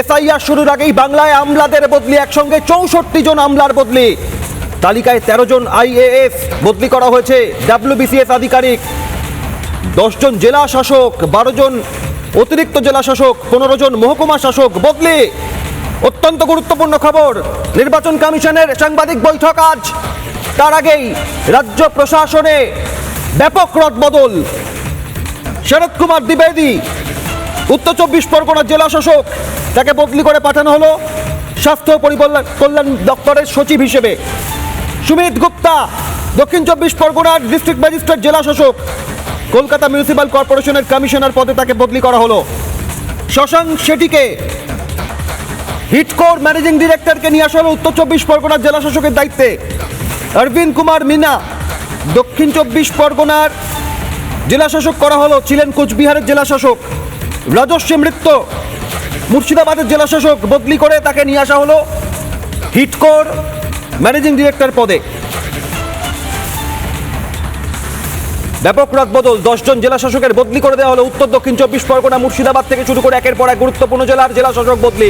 SIR শুরুর আগেই বাংলায় আমলাদের বদলি, একসঙ্গে চৌষট্টি জন আমলার বদলি। তালিকায় তেরো জন আইএএস বদলি করা হয়েছে ডাব্লিউবিসিএস আধিকারিক দশজন জেলা শাসক, বারো জন অতিরিক্ত জেলা শাসক, পনেরো জন মহকুমা শাসক বদলি। অত্যন্ত গুরুত্বপূর্ণ খবর, নির্বাচন কমিশনের সাংবাদিক বৈঠক আজ। তার আগেই রাজ্য প্রশাসনে ব্যাপক রদবদল। শরৎ কুমার দ্বিবেদী উত্তর চব্বিশ পরগনার জেলা শাসক তাকে বদলি করে পাঠানো হলো স্বাস্থ্য কল্যাণ দপ্তরের সচিব হিসেবে। সুমিত গুপ্তা, দক্ষিণ চব্বিশ পরগনার ডিস্ট্রিক্ট ম্যাজিস্ট্রেট জেলা শাসক। কলকাতা মিউনিসিপ্যাল কর্পোরেশনের কমিশনার পদে তাকে বদলি করা হলো। শশাঙ্ক শেঠিকে হিটকোর ম্যানেজিং ডিরেক্টরকে নিয়ে আসা হলো উত্তর চব্বিশ পরগনার জেলা শাসকের দায়িত্বে। অরবিন্দ কুমার মিনা, দক্ষিণ চব্বিশ পরগনার জেলা শাসক করা হলো, ছিলেন কোচবিহারের জেলা শাসক। রাজস্বী মৃত্য। মুর্শিদাবাদের জেলাশাসক বদলি করে তাকে নিয়ে আসা হলো হিটকোর ম্যানেজিং ডিরেক্টর পদে। ব্যাপক রদবদল দশজন জেলা শাসকের বদলি করে দেওয়া হলো উত্তর দক্ষিণ চব্বিশ পরগনা, মুর্শিদাবাদ থেকে শুরু করে একের পর এক গুরুত্বপূর্ণ জেলার জেলা শাসক বদলি।